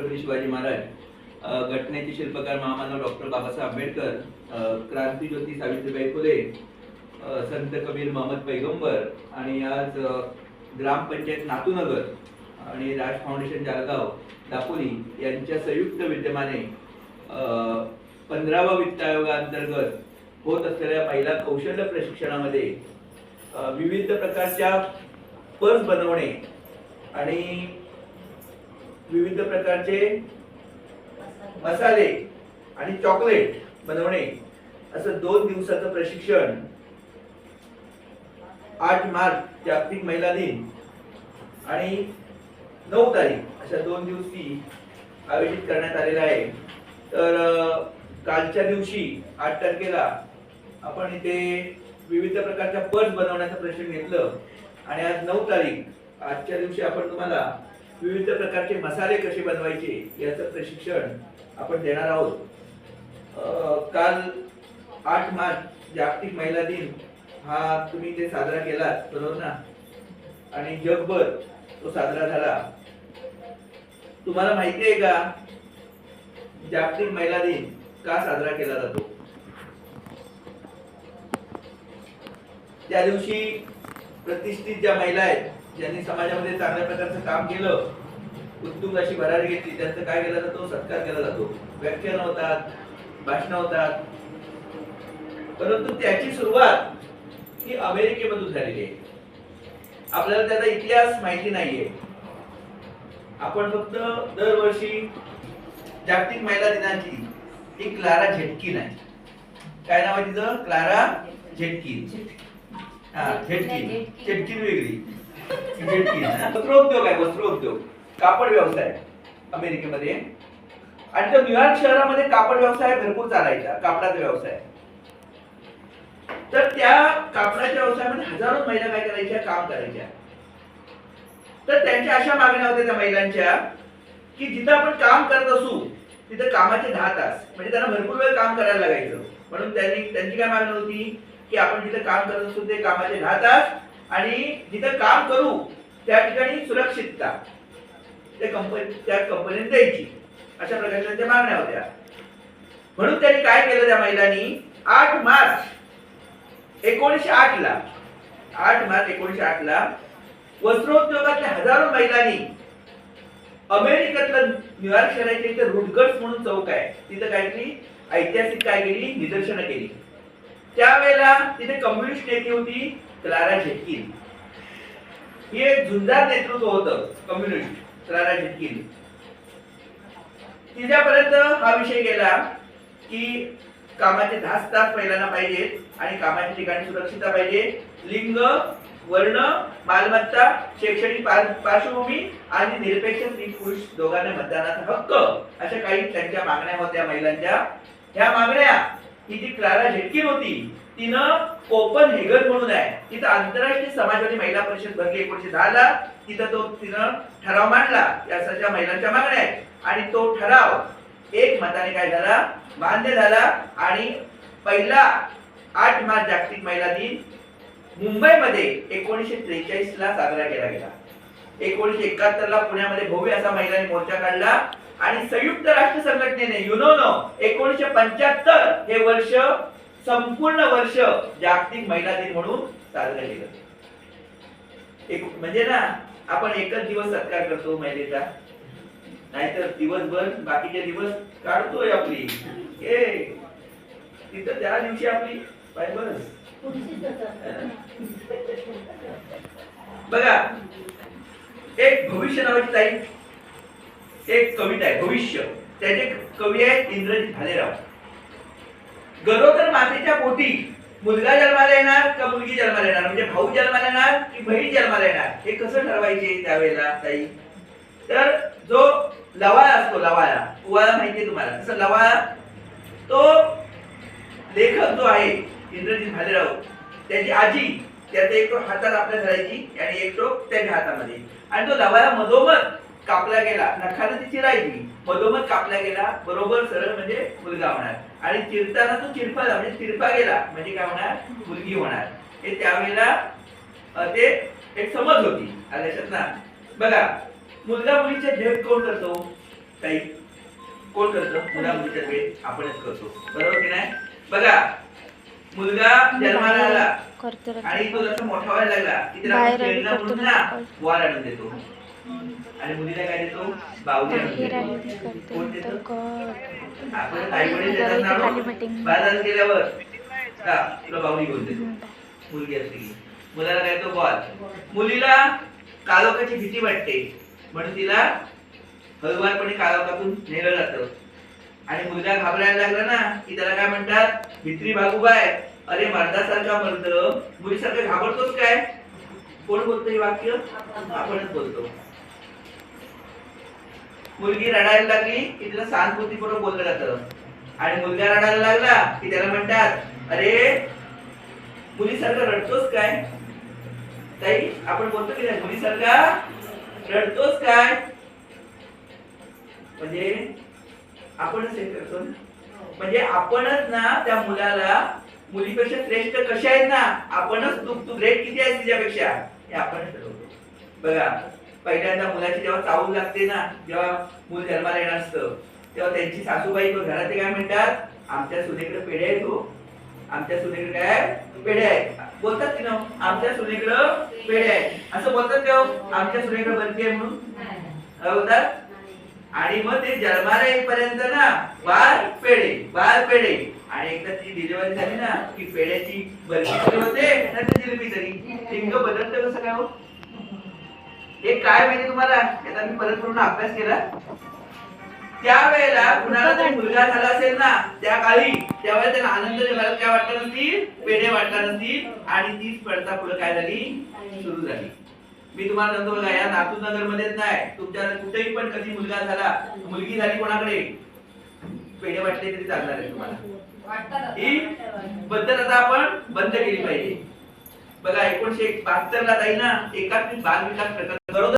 छत्रपती शिवाजी महाराज घटनेचे शिल्पकार महामानव डॉक्टर बाबासाहेब आंबेडकर क्रांतीज्योती सावित्रीबाई फुले संत कबीर महम्मद पैगंबर आणि आज ग्रामपंचायत नातूनगर आणि राज फाउंडेशन जालगाव दापोली यांच्या संयुक्त विद्यमाने पंधरावा वित्त आयोगाअंतर्गत होत असलेल्या पहिल्या कौशल्य प्रशिक्षणामध्ये विविध प्रकारच्या पर्स बनवणे आणि विविध प्रकारचे मसाले आणि चॉकलेट बनवणे. असं दोन दिवसाचं प्रशिक्षण. आठ मार्च जागतिक महिला दिन. आणि नऊ तारीख अशा दोन दिवशी आयोजित करण्यात आलेला आहे. तर कालच्या दिवशी आठ तारखेला आपण इथे विविध प्रकारच्या पर्स बनवण्याचं प्रशिक्षण घेतलं. आणि आज नऊ तारीख आजच्या दिवशी आपण तुम्हाला विविध प्रकारचे मसाले कसे बनवायचे याचं प्रशिक्षण आपण देणार आहोत. काल आठ मार्च जागतिक महिला दिन हा तुम्ही ते साजरा केलात बरोबर ना? आणि जगभर तो साजरा झाला. तुम्हाला माहिती आहे का? जागतिक महिला दिन का साजरा केला जातो? त्या दिवशी प्रतिष्ठित ज्या महिला आहेत ज्यांनी समाजामध्ये चांगल्या प्रकारचं काम केलं उत्तुंग अशी भरारी घेतली त्यांचं काय केला जातो? सत्कार केला जातो. व्याख्यान होतात भाषण होतात. परंतु त्याची सुरुवात ही अमेरिकेमधून झालेली आहे. आपल्याला त्याचा इतिहास माहिती नाहीये. आपण फक्त दरवर्षी जागतिक महिला दिनाची ही क्लारा झेटकिन आहे काय नाव आहे तिचं? क्लारा झेटकिन हा झेटकिन झेटकिन वेगळी. वस्त्रोद्योग आहे वस्त्रोद्योग कापड व्यवसाय. अमेरिकेमध्ये. आणि त्या न्यूयॉर्क शहरामध्ये कापड व्यवसाय भरपूर चालायचा कापडाचा व्यवसाय. तर त्या कापडाच्या व्यवसायामध्ये हजारो महिला काय करायच्या? काम करायच्या. तर त्यांच्या अशा मागण्या होत्या त्या महिलांच्या की जिथं आपण काम करत असू तिथं कामाचे दहा तास. म्हणजे त्यांना भरपूर वेळ काम करायला लागायचं. म्हणून त्यांनी त्यांची काय मागणी होती की आपण जिथं काम करत असू ते कामाचे दहा तास आणि जिथं काम करू त्या ठिकाणी सुरक्षितता. त्या कंपनी त्या कंपनीने द्यायची. अशा प्रकारच्या त्यांच्या मागण्या होत्या. म्हणून त्यांनी काय केलं त्या महिलांनी? आठ मार्च एकोणीसशे आठ ला आठ मार्च एकोणीसशे आठ ला वस्त्रोद्योगातल्या हजारो महिलांनी अमेरिकेतलं न्यूयॉर्क शहराच्या इथे रुटगर्स म्हणून चौक आहे. तिथं काहीतरी ऐतिहासिक काय केली? निदर्शनं केली. त्यावेळेला तिथे कम्युनिस्ट नेती होती. Clara Zetkin. हे एक झुंजार नेतृत्व होतं कम्युनिस्ट क्लारा झेटकिन. तिच्यापर्यंत हा विषय गेला की कामाचे दहाच तास पहिल्यांदा पाहिजेत आणि कामाच्या ठिकाणी सुरक्षितता पाहिजे. लिंग वर्ण मालमत्ता शैक्षणिक पार्श्वभूमी आणि निरपेक्ष स्त्री पुरुष दोघांना मतदानाचा हक्क अशा काही त्यांच्या मागण्या होत्या महिलांच्या. ह्या मागण्या ही जी क्लारा झेटकिन होती. तिनं कोपन हेगन म्हणून आहे. तिथं आंतरराष्ट्रीय समाजवादी महिला परिषद भरली एकोणीशे दहा ला तिथं तो तिनं ठराव मांडला. या सगळ्या महिलांच्या मागण्या आहेत. आणि तो ठराव एक मताने काय झाला? मान्य झाला. आणि पहिला आठ मार्च जागतिक महिला दिन मुंबईमध्ये एकोणीसशे त्रेचाळीस ला साजरा केला गेला. एकोणीशे एकाहत्तर ला पुण्यामध्ये भव्य असा महिलांनी मोर्चा काढला. आणि संयुक्त राष्ट्र संघटनेने युनोनो एकोणीसशे पंच्याहत्तर हे वर्ष संपूर्ण वर्ष जागतिक महिला दिन म्हणून साजरं केलं एक म्हणजे ना आपण एकच दिवस सत्कार करतो महिलेचा. नाहीतर दिवसभर बाकीचे दिवस काढतोय आपली. ए तिथं त्या दिवशी आपली पाय बरं बघा एक भविष्य नावाची ताई एक कविता आहे भविष्य. त्याचे कवी आहेत इंद्रजित भालेराव. गरोदर मातेच्या पोटी. मुलगा जन्माला येणार का मुलगी जन्माला येणार? म्हणजे भाऊ जन्माला येणार की बहीण जन्माला येणार? हे कसं ठरवायचे त्यावेळेला ताई? तर जो लवाळा असतो लवाळा उवाळा माहितीये तुम्हाला. तसं लवाळा तो लेखक जो आहे इंद्रजित भालेराव त्याची आजी त्याचा एक टोक हातात आपल्या धरायची आणि एक टोक त्याच्या हातामध्ये. आणि तो लवाळा मधोमध कापला गेला नखाने ती चिरायची. मधोमध कापला गेला बरोबर सरळ म्हणजे मुलगा होणार. आणि चिरताना तो चिरफाला म्हणजे चिरफा गेला म्हणजे काय होणार? मुलगी होणार. हे त्यावेळेला ते एक समज होती आल्या लक्षात ना. बघा मुलगा मुलीचे भेद कोण करतो? ताई कोण करतं? मुला मुलीच्या वेळेत आपणच करतो. बरोबर की नाही? बघा मुलगा जन्माला आला. आणि तो जसा मोठा व्हायला लागला की त्याला खेळणं म्हणून ना. वार आणून देतो. आणि मुलीला काय देतो? करते. कोण तर देतं कर. आपण आई वडील जरा देतात इथे ना खाली रो. meeting. बाजारात गेल्यावर. का? तुला बाहुली घेऊन देतो. मुलगी असते की. मुलाला काय तो बॉल. मुलीला काळोखाची भीती वाटते. म्हणून तिला हळुवारपणे काळोखातून नेलं जातं. आणि मुलगा घाबरायला लागला ना की त्याला काय म्हणतात? भित्री बागुबाय अरे मर्दासारखा मर्द. मुलीसारखं घाबरतोच काय? कोण बोलतो हे वाक्य? आपणच बोलतो. मुलगी रडायला लागली की तिला सहानुभूतीपूर्वक बोललं जातं. आणि मुलगा रडायला लागला की त्याला म्हणतात अरे मुलीसारखं रडतोस काय? ताई आपण बोलतो की नाही? मुलीसारखा रडतोस काय? म्हणजे आपणच हे करतो म्हणजे आपणच ना त्या मुलाला मुलीपेक्षा श्रेष्ठ कशा आहेत ना? आपणच तू तू ग्रेट किती आहे तिच्यापेक्षा? हे आपणच ठरवतो. बघा पहिल्यांदा मुलाची जेव्हा चावू लागते ना जेव्हा मूल जन्माला येणार असतं तेव्हा त्यांची सासूबाई किंवा घरातले काय म्हणतात आमच्या सुनेकडे पेढे आहेत हो. आमच्या सुनेकडे काय पेढे आहेत. बोलतात की ना आमच्या सुनेकडं पेढे आहेत. असं बोलतात का हो? आमच्या सुनेकडे बनते आहे म्हणून. बोलतात? आणि मग ते जन्माला येईपर्यंत ना बार पेढे बार पेढे. आणि एकदा ती डिलिव्हरी झाली ना की पेढ्याची बर्फी होते होते नंतर जिलबी तरी लिंग बदलतं कसं काय हो? हे काय माहिती तुम्हाला? याचा मी परत पूर्ण अभ्यास केला. त्यावेळेला कुणाला तरी मुलगा झाला असेल ना त्या काळी त्यावेळेला त्याला आनंद घरात काय वाटत नसतील? पेढे वाटत नसतील. आणि ती स्पर्धा पुढे काय झाली? सुरू झाली. मी तुम्हाला सांगतो बघा या नागपूर नगर मध्येच नाही तुमच्या कुठेही पण कधी मुलगा झाला मुलगी झाली कोणाकडे? पेढे वाटले तरी चालणार आहे तुम्हाला. ही पद्धत आता आपण बंद केली पाहिजे. बघा एकोणीशे बहात्तर ला ताई ना एकात्मिक बाल विकास प्रकल्प. बरोबर